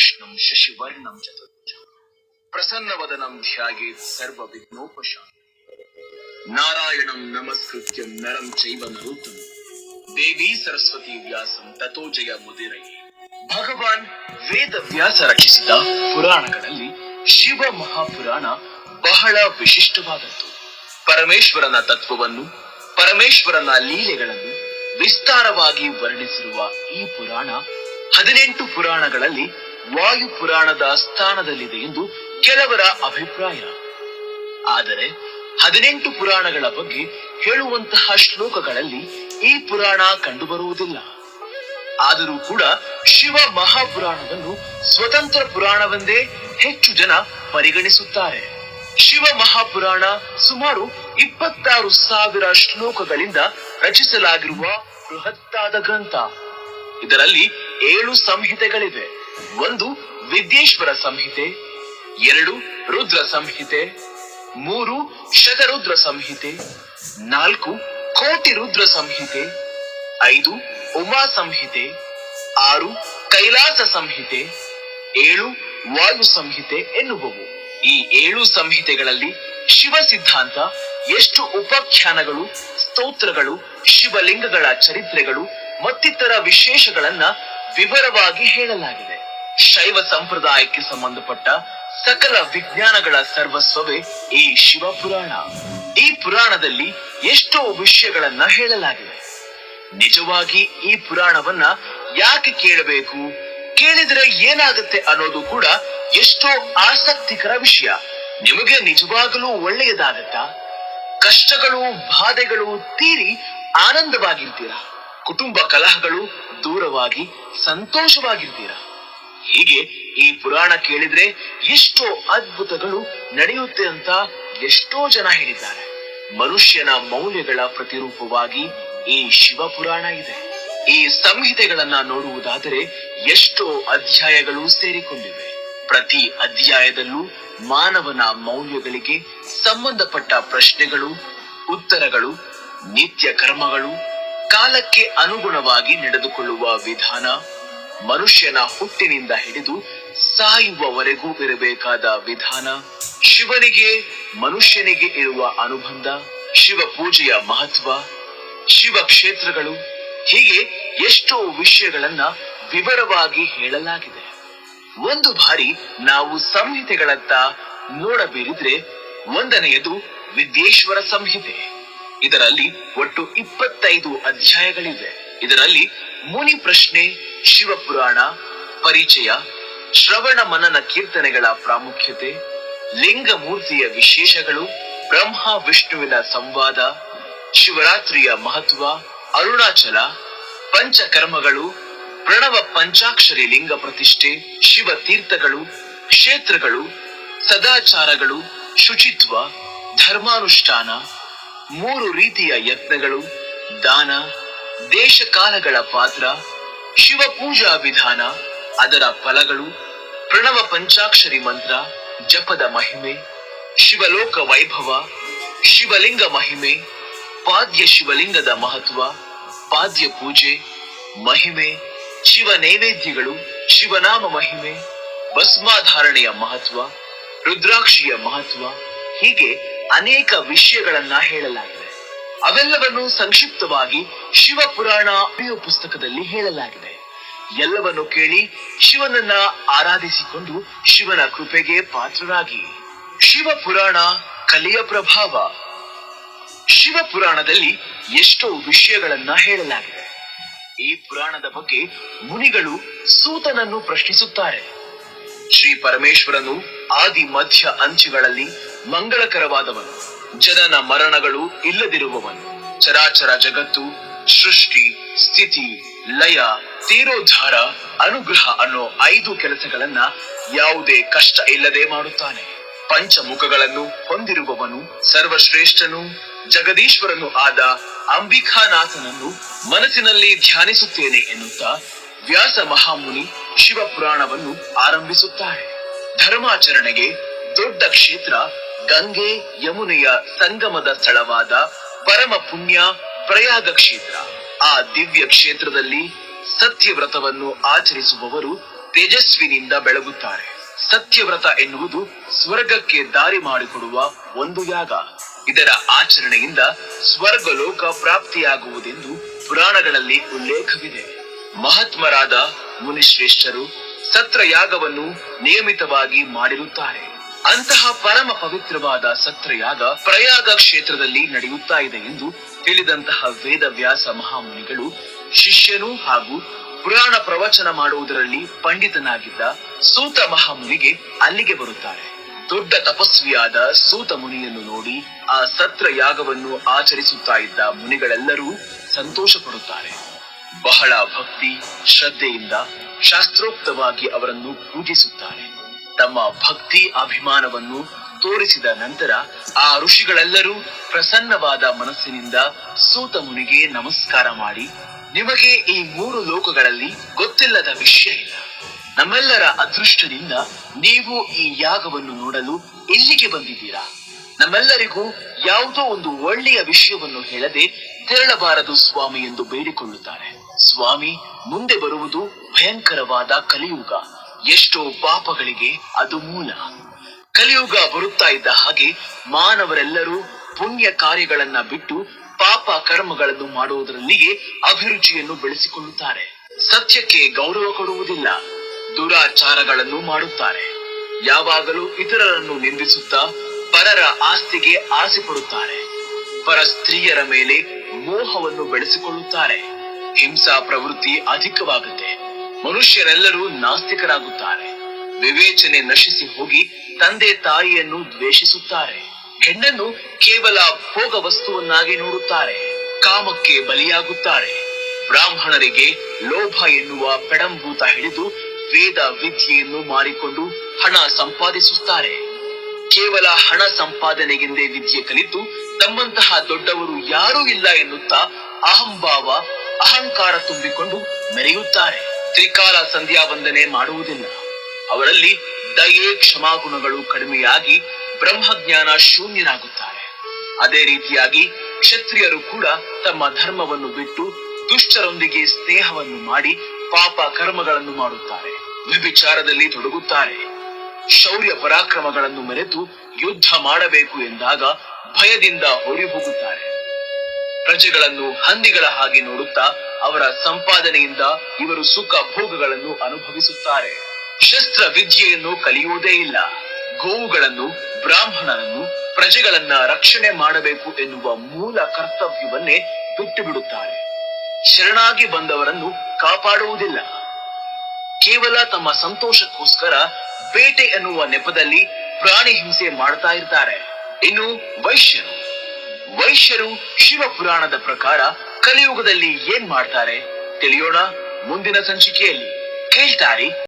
ವಿಷ್ಣುಂ ಶಶಿವರ್ಣಂ ಚತುರ್ಭುಜ. ಪ್ರಸನ್ನವದನಂ ಧ್ಯಾಯೇತ್ ಸರ್ವ ವಿಘ್ನೋಪಶಾಂತಿ ನಾರಾಯಣಂ ನಮಸ್ಕೃತ್ಯ ನರಂ ಚೈವ ನರೋತ್ತಮ. ದೇವಿ ಸರಸ್ವತಿ ವ್ಯಾಸಂ ತಥೋ ಜಯ ಮುದಿರೈ. ಭಗವಾನ್ ವೇದ ವ್ಯಾಸ ರಚಿಸಿದ ಪುರಾಣಗಳಲ್ಲಿ ಶಿವ ಮಹಾಪುರಾಣ ಬಹಳ ವಿಶಿಷ್ಟವಾದದ್ದು. ಪರಮೇಶ್ವರನ ತತ್ವವನ್ನು, ಪರಮೇಶ್ವರನ ಲೀಲೆಗಳನ್ನು ವಿಸ್ತಾರವಾಗಿ ವರ್ಣಿಸಿರುವ ಈ ಪುರಾಣ ಹದಿನೆಂಟು ಪುರಾಣಗಳಲ್ಲಿ ವಾಯು ಪುರಾಣದ ಸ್ಥಾನದಲ್ಲಿದೆ ಎಂದು ಕೆಲವರ ಅಭಿಪ್ರಾಯ. ಆದರೆ ಹದಿನೆಂಟು ಪುರಾಣಗಳ ಬಗ್ಗೆ ಹೇಳುವಂತಹ ಶ್ಲೋಕಗಳಲ್ಲಿ ಈ ಪುರಾಣ ಕಂಡುಬರುವುದಿಲ್ಲ. ಆದರೂ ಕೂಡ ಶಿವ ಮಹಾಪುರಾಣವನ್ನು ಸ್ವತಂತ್ರ ಪುರಾಣವೆಂದೇ ಹೆಚ್ಚು ಜನ ಪರಿಗಣಿಸುತ್ತಾರೆ. ಶಿವ ಮಹಾಪುರಾಣ ಸುಮಾರು ಇಪ್ಪತ್ತಾರು ಸಾವಿರ ಶ್ಲೋಕಗಳಿಂದ ರಚಿಸಲಾಗಿರುವ ಬೃಹತ್ತಾದ ಗ್ರಂಥ. ಇದರಲ್ಲಿ ಏಳು ಸಂಹಿತೆಗಳಿವೆ. ಒಂದು ವಿದ್ಯೇಶ್ವರ ಸಂಹಿತೆ, ಎರಡು ರುದ್ರ ಸಂಹಿತೆ, ಮೂರು ಶತರುದ್ರ ಸಂಹಿತೆ, ನಾಲ್ಕು ಕೋಟಿ ರುದ್ರ ಸಂಹಿತೆ, ಐದು ಉಮಾ ಸಂಹಿತೆ, ಆರು ಕೈಲಾಸ ಸಂಹಿತೆ, ಏಳು ವಾಯು ಸಂಹಿತೆ ಎನ್ನುವವು. ಈ ಏಳು ಸಂಹಿತೆಗಳಲ್ಲಿ ಶಿವ ಸಿದ್ಧಾಂತ, ಎಷ್ಟು ಉಪಾಖ್ಯಾನಗಳು, ಸ್ತೋತ್ರಗಳು, ಶಿವಲಿಂಗಗಳ ಚರಿತ್ರೆಗಳು, ಮತ್ತಿತರ ವಿಶೇಷಗಳನ್ನ ವಿವರವಾಗಿ ಹೇಳಲಾಗಿದೆ. ಶೈವ ಸಂಪ್ರದಾಯಕ್ಕೆ ಸಂಬಂಧಪಟ್ಟ ಸಕಲ ವಿಜ್ಞಾನಗಳ ಸರ್ವಸ್ವವೇ ಈ ಶಿವ ಪುರಾಣ. ಈ ಪುರಾಣದಲ್ಲಿ ಎಷ್ಟೋ ವಿಷಯಗಳನ್ನ ಹೇಳಲಾಗಿದೆ. ನಿಜವಾಗಿ ಈ ಪುರಾಣವನ್ನ ಯಾಕೆ ಕೇಳಬೇಕು? ಕೇಳಿದ್ರೆ ಏನಾಗುತ್ತೆ ಅನ್ನೋದು ಕೂಡ ಎಷ್ಟೋ ಆಸಕ್ತಿಕರ ವಿಷಯ. ನಿಮಗೆ ನಿಜವಾಗಲೂ ಒಳ್ಳೆಯದಾಗತ್ತಾ? ಕಷ್ಟಗಳು, ಬಾಧೆಗಳು ತೀರಿ ಆನಂದವಾಗಿರ್ತೀರಾ? ಕುಟುಂಬ ಕಲಹಗಳು ದೂರವಾಗಿ ಸಂತೋಷವಾಗಿರ್ತೀರಾ? ಹೀಗೆ ಈ ಪುರಾಣ ಕೇಳಿದ್ರೆ ಎಷ್ಟೋ ಅದ್ಭುತಗಳು ನಡೆಯುತ್ತೆ ಅಂತ ಎಷ್ಟೋ ಜನ ಹೇಳಿದ್ದಾರೆ. ಮನುಷ್ಯನ ಮೌಲ್ಯಗಳ ಪ್ರತಿರೂಪವಾಗಿ ಈ ಶಿವ ಪುರಾಣ ಇದೆ. ಈ ಸಂಹಿತೆಗಳನ್ನ ನೋಡುವುದಾದರೆ ಎಷ್ಟೋ ಅಧ್ಯಾಯಗಳು ಸೇರಿಕೊಂಡಿವೆ. ಪ್ರತಿ ಅಧ್ಯಾಯದಲ್ಲೂ ಮಾನವನ ಮೌಲ್ಯಗಳಿಗೆ ಸಂಬಂಧಪಟ್ಟ ಪ್ರಶ್ನೆಗಳು, ಉತ್ತರಗಳು, ನಿತ್ಯ ಕರ್ಮಗಳು, ಕಾಲಕ್ಕೆ ಅನುಗುಣವಾಗಿ ನಡೆದುಕೊಳ್ಳುವ ವಿಧಾನ ಮನುಷ್ಯನ ಹುಟ್ಟಿನಿಂದ ಹಿಡಿದು ಸಾಯುವವರೆಗೂ ಇರಬೇಕಾದ ವಿಧಾನ ಶಿವನಿಗೆ, ಮನುಷ್ಯನಿಗೆ ಇರುವ ಅನುಬಂಧ, ಶಿವ ಪೂಜೆಯ ಮಹತ್ವ, ಶಿವ ಕ್ಷೇತ್ರಗಳು, ಹೀಗೆ ಎಷ್ಟೋ ವಿಷಯಗಳನ್ನ ವಿವರವಾಗಿ ಹೇಳಲಾಗಿದೆ. ಒಂದು ಬಾರಿ ನಾವು ಸಂಹಿತೆಗಳತ್ತ ನೋಡಬೇರಿದ್ರೆ ಒಂದನೆಯದು ವಿದ್ಯೇಶ್ವರ ಸಂಹಿತೆ. ಇದರಲ್ಲಿ ಒಟ್ಟು ಇಪ್ಪತ್ತೈದು ಅಧ್ಯಾಯಗಳಿವೆ. ಇದರಲ್ಲಿ ಮುನಿ ಪ್ರಶ್ನೆ, ಶಿವಪುರಾಣ, ಪರಿಚಯ, ಶ್ರವಣ ಮನನ ಕೀರ್ತನೆಗಳ ಪ್ರಾಮುಖ್ಯತೆ ಲಿಂಗ ಮೂರ್ತಿಯ ವಿಶೇಷಗಳು, ಬ್ರಹ್ಮ ವಿಷ್ಣುವಿನ ಸಂವಾದ, ಶಿವರಾತ್ರಿಯ ಮಹತ್ವ, ಅರುಣಾಚಲ, ಪಂಚಕರ್ಮಗಳು, ಪ್ರಣವ ಪಂಚಾಕ್ಷರಿ ಲಿಂಗ ಪ್ರತಿಷ್ಠೆ, ಶಿವ ತೀರ್ಥಗಳು, ಕ್ಷೇತ್ರಗಳು, ಸದಾಚಾರಗಳು, ಶುಚಿತ್ವ, ಧರ್ಮಾನುಷ್ಠಾನ, ಮೂರು ರೀತಿಯ ಯತ್ನಗಳು, ದಾನ ದೇಶಕಾಲಗಳ ಪಾತ್ರ ಶಿವ ಪೂಜಾ ವಿಧಾನ, ಅದರ ಫಲಗಳು, ಪ್ರಣವ ಪಂಚಾಕ್ಷರಿ ಮಂತ್ರ, ಜಪದ ಮಹಿಮೆ, ಶಿವಲೋಕ ವೈಭವ, ಶಿವಲಿಂಗ ಮಹಿಮೆ, ಪಾದ್ಯ ಶಿವಲಿಂಗದ ಮಹತ್ವ, ಪಾದ್ಯ ಪೂಜೆ, ಮಹಿಮೆ, ಶಿವ ನೈವೇದ್ಯಗಳು, ಶಿವನಾಮ ಮಹಿಮೆ, ಭಸ್ಮಾಧಾರಣೆಯ ಮಹತ್ವ, ರುದ್ರಾಕ್ಷಿಯ ಮಹತ್ವ, ಹೀಗೆ ಅನೇಕ ವಿಷಯಗಳನ್ನ ಹೇಳಲಾಗಿದೆ. ಅವೆಲ್ಲವನ್ನು ಸಂಕ್ಷಿಪ್ತವಾಗಿ ಶಿವಪುರಾಣ ಪ್ರಿಯ ಪುಸ್ತಕದಲ್ಲಿ ಹೇಳಲಾಗಿದೆ. ಎಲ್ಲವನ್ನು ಕೇಳಿ ಶಿವನನ್ನ ಆರಾಧಿಸಿಕೊಂಡು ಶಿವನ ಕೃಪೆಗೆ ಪಾತ್ರರಾಗಿ. ಶಿವಪುರಾಣ ಕಲಿಯ ಪ್ರಭಾವ. ಶಿವಪುರಾಣದಲ್ಲಿ ಎಷ್ಟೋ ವಿಷಯಗಳನ್ನ ಹೇಳಲಾಗಿದೆ. ಈ ಪುರಾಣದ ಬಗ್ಗೆ ಮುನಿಗಳು ಸೂತನನ್ನು ಪ್ರಶ್ನಿಸುತ್ತಾರೆ. ಶ್ರೀ ಪರಮೇಶ್ವರನು ಆದಿ ಮಧ್ಯ ಅಂಚುಗಳಲ್ಲಿ ಮಂಗಳಕರವಾದವನು. ಜನನ ಮರಣಗಳು ಇಲ್ಲದಿರುವವನು. ಚರಾಚರ ಜಗತ್ತು, ಸೃಷ್ಟಿ, ಸ್ಥಿತಿ, ಲಯ, ತೀರೋದ್ಧಾರ, ಅನುಗ್ರಹ ಅನ್ನೋ ಐದು ಕೆಲಸಗಳನ್ನ ಯಾವುದೇ ಕಷ್ಟ ಇಲ್ಲದೆ ಮಾಡುತ್ತಾನೆ. ಪಂಚಮುಖಗಳನ್ನು ಹೊಂದಿರುವವನು ಸರ್ವಶ್ರೇಷ್ಠನು, ಜಗದೀಶ್ವರನು ಆದ ಅಂಬಿಕಾನಾಥನನ್ನು ಮನಸ್ಸಿನಲ್ಲಿ ಧ್ಯಾನಿಸುತ್ತೇನೆ ಎನ್ನುತ್ತಾ ವ್ಯಾಸ ಮಹಾಮುನಿ ಶಿವಪುರಾಣವನ್ನು ಆರಂಭಿಸುತ್ತಾರೆ ಧರ್ಮಾಚರಣೆಗೆ ದೊಡ್ಡ ಕ್ಷೇತ್ರ ಗಂಗೆ ಯಮುನೆಯ ಸಂಗಮದ ಸ್ಥಳವಾದ ಪರಮ ಪುಣ್ಯ ಪ್ರಯಾಗ ಕ್ಷೇತ್ರ. ಆ ದಿವ್ಯ ಕ್ಷೇತ್ರದಲ್ಲಿ ಸತ್ಯವ್ರತವನ್ನು ಆಚರಿಸುವವರು ತೇಜಸ್ವಿನಿಂದ ಬೆಳಗುತ್ತಾರೆ. ಸತ್ಯವ್ರತ ಎನ್ನುವುದು ಸ್ವರ್ಗಕ್ಕೆ ದಾರಿ ಮಾಡಿಕೊಡುವ ಒಂದು ಯಾಗ. ಇದರ ಆಚರಣೆಯಿಂದ ಸ್ವರ್ಗಲೋಕ ಪ್ರಾಪ್ತಿಯಾಗುವುದೆಂದು ಪುರಾಣಗಳಲ್ಲಿ ಉಲ್ಲೇಖವಿದೆ. ಮಹಾತ್ಮರಾದ ಮುನಿಶ್ರೇಷ್ಠರು ಸತ್ರಯಾಗವನ್ನು ನಿಯಮಿತವಾಗಿ ಮಾಡಿರುತ್ತಾರೆ. ಅಂತಹ ಪರಮ ಪವಿತ್ರವಾದ ಸತ್ರಯಾಗ ಪ್ರಯಾಗ ಕ್ಷೇತ್ರದಲ್ಲಿ ನಡೆಯುತ್ತಾ ಇದೆ ಎಂದು ತಿಳಿದಂತಹ ವೇದವ್ಯಾಸ ಮಹಾಮುನಿಗಳು ಶಿಷ್ಯನು ಹಾಗೂ ಪುರಾಣ ಪ್ರವಚನ ಮಾಡುವುದರಲ್ಲಿ ಪಂಡಿತನಾಗಿದ್ದ ಸೂತ ಮಹಾಮುನಿಗೆ ಅಲ್ಲಿಗೆ ಬರುತ್ತಾರೆ. ದೊಡ್ಡ ತಪಸ್ವಿಯಾದ ಸೂತ ಮುನಿಯನ್ನು ನೋಡಿ ಆ ಸತ್ರ ಯಾಗವನ್ನು ಆಚರಿಸುತ್ತಾ ಇದ್ದ ಮುನಿಗಳೆಲ್ಲರೂ ಸಂತೋಷ ಪಡುತ್ತಾರೆ ಬಹಳ ಭಕ್ತಿ, ಶ್ರದ್ಧೆಯಿಂದ ಶಾಸ್ತ್ರೋಕ್ತವಾಗಿ ಅವರನ್ನು ಪೂಜಿಸುತ್ತಾರೆ. ತಮ್ಮ ಭಕ್ತಿ ಅಭಿಮಾನವನ್ನು ತೋರಿಸಿದ ನಂತರ ಆ ಋಷಿಗಳೆಲ್ಲರೂ ಪ್ರಸನ್ನವಾದ ಮನಸ್ಸಿನಿಂದ ಸೂತ ಮುನಿಗೆ ನಮಸ್ಕಾರ ಮಾಡಿ, ನಿಮಗೆ ಈ ಮೂರು ಲೋಕಗಳಲ್ಲಿ ಗೊತ್ತಿಲ್ಲದ ವಿಷಯ ಇಲ್ಲ. ನಮ್ಮೆಲ್ಲರ ಅದೃಷ್ಟದಿಂದ ನೀವು ಈ ಯಾಗವನ್ನು ನೋಡಲು ಇಲ್ಲಿಗೆ ಬಂದಿದ್ದೀರಾ. ನಮ್ಮೆಲ್ಲರಿಗೂ ಯಾವುದೋ ಒಂದು ಒಳ್ಳೆಯ ವಿಷಯವನ್ನು ಹೇಳದೆ ತೆರಳಬಾರದು ಸ್ವಾಮಿ ಎಂದು ಬೇಡಿಕೊಳ್ಳುತ್ತಾರೆ. ಸ್ವಾಮಿ ಮುಂದೆ ಬರುವುದು ಭಯಂಕರವಾದ ಕಲಿಯುಗ. ಎಷ್ಟೋ ಪಾಪಗಳಿಗೆ ಅದು ಮೂಲ. ಕಲಿಯುಗ ಬರುತ್ತಾ ಇದ್ದ ಹಾಗೆ ಮಾನವರೆಲ್ಲರೂ ಪುಣ್ಯ ಕಾರ್ಯಗಳನ್ನ ಬಿಟ್ಟು ಪಾಪ ಕರ್ಮಗಳನ್ನು ಮಾಡುವುದರಲ್ಲಿಯೇ ಅಭಿರುಚಿಯನ್ನು ಬೆಳೆಸಿಕೊಳ್ಳುತ್ತಾರೆ. ಸತ್ಯಕ್ಕೆ ಗೌರವ ಕೊಡುವುದಿಲ್ಲ, ದುರಾಚಾರಗಳನ್ನು ಮಾಡುತ್ತಾರೆ. ಯಾವಾಗಲೂ ಇತರರನ್ನು ನಿಂದಿಸುತ್ತಾ ಪರರ ಆಸ್ತಿಗೆ ಆಸೆ ಪಡುತ್ತಾರೆ. ಪರ ಸ್ತ್ರೀಯರ ಮೇಲೆ ಮೋಹವನ್ನು ಬೆಳೆಸಿಕೊಳ್ಳುತ್ತಾರೆ. ಹಿಂಸಾ ಪ್ರವೃತ್ತಿ ಅಧಿಕವಾಗುತ್ತೆ. ಮನುಷ್ಯರೆಲ್ಲರೂ ನಾಸ್ತಿಕರಾಗುತ್ತಾರೆ. ವಿವೇಚನೆ ನಶಿಸಿ ಹೋಗಿ ತಂದೆ ತಾಯಿಯನ್ನು ದ್ವೇಷಿಸುತ್ತಾರೆ. ಹೆಣ್ಣನ್ನು ಕೇವಲ ಭೋಗ ವಸ್ತುವನ್ನಾಗಿ ನೋಡುತ್ತಾರೆ. ಕಾಮಕ್ಕೆ ಬಲಿಯಾಗುತ್ತಾರೆ. ಬ್ರಾಹ್ಮಣರಿಗೆ ಲೋಭ ಎನ್ನುವ ಪೆಡಂಭೂತ ಹಿಡಿದು ವೇದ ವಿದ್ಯೆಯನ್ನು ಮಾರಿಕೊಂಡು ಹಣ ಸಂಪಾದಿಸುತ್ತಾರೆ. ಕೇವಲ ಹಣ ಸಂಪಾದನೆಗೆಂದೇ ವಿದ್ಯೆ ಕಲಿತು ತಮ್ಮಂತಹ ದೊಡ್ಡವರು ಯಾರೂ ಇಲ್ಲ ಎನ್ನುತ್ತಾ ಅಹಂಭಾವ, ಅಹಂಕಾರ ತುಂಬಿಕೊಂಡು ಮೆರೆಯುತ್ತಾರೆ. ತ್ರಿಕಾಲ ಸಂಧ್ಯಾ ವಂದನೆ ಮಾಡುವುದಿಲ್ಲ. ಅವರಲ್ಲಿ ದಯೆ ಕ್ಷಮಾಗುಣಗಳು ಕಡಿಮೆಯಾಗಿ ಬ್ರಹ್ಮಜ್ಞಾನ ಶೂನ್ಯನಾಗುತ್ತಾರೆ. ಅದೇ ರೀತಿಯಾಗಿ ಕ್ಷತ್ರಿಯರು ಕೂಡ ತಮ್ಮ ಧರ್ಮವನ್ನು ಬಿಟ್ಟು ದುಷ್ಟರೊಂದಿಗೆ ಸ್ನೇಹವನ್ನು ಮಾಡಿ ಪಾಪ ಕರ್ಮಗಳನ್ನು ಮಾಡುತ್ತಾರೆ. ವ್ಯಭಿಚಾರದಲ್ಲಿ ತೊಡಗುತ್ತಾರೆ. ಶೌರ್ಯ ಪರಾಕ್ರಮಗಳನ್ನು ಮೆರೆತು ಯುದ್ಧ ಮಾಡಬೇಕು ಎಂದಾಗ ಭಯದಿಂದ ಹೊರಿ ಹೋಗುತ್ತಾರೆ ಪ್ರಜೆಗಳನ್ನು ಹಂದಿಗಳ ಹಾಗೆ ನೋಡುತ್ತಾ ಅವರ ಸಂಪಾದನೆಯಿಂದ ಇವರು ಸುಖ ಭೋಗಗಳನ್ನು ಅನುಭವಿಸುತ್ತಾರೆ. ಶಸ್ತ್ರ ವಿದ್ಯೆಯನ್ನು ಕಲಿಯುವುದೇ ಇಲ್ಲ. ಗೋವುಗಳನ್ನು, ಬ್ರಾಹ್ಮಣರನ್ನು, ಪ್ರಜೆಗಳನ್ನ ರಕ್ಷಣೆ ಮಾಡಬೇಕು ಎನ್ನುವ ಮೂಲ ಕರ್ತವ್ಯವನ್ನೇ ಬಿಟ್ಟು ಬಿಡುತ್ತಾರೆ ಶರಣಾಗಿ ಬಂದವರನ್ನು ಕಾಪಾಡುವುದಿಲ್ಲ. ಕೇವಲ ತಮ್ಮ ಸಂತೋಷಕ್ಕೋಸ್ಕರ ಬೇಟೆ ಎನ್ನುವ ನೆಪದಲ್ಲಿ ಪ್ರಾಣಿ ಹಿಂಸೆ ಮಾಡ್ತಾ ಇರ್ತಾರೆ. ಇನ್ನು ವೈಶ್ಯರು. ವೈಶ್ಯರು ಶಿವ ಪುರಾಣದ ಪ್ರಕಾರ ಕಲಿಯುಗದಲ್ಲಿ ಏನ್ ಮಾಡ್ತಾರೆ? ತಿಳಿಯೋಣ ಮುಂದಿನ ಸಂಚಿಕೆಯಲ್ಲಿ. ಕೇಳ್ತಾರಿ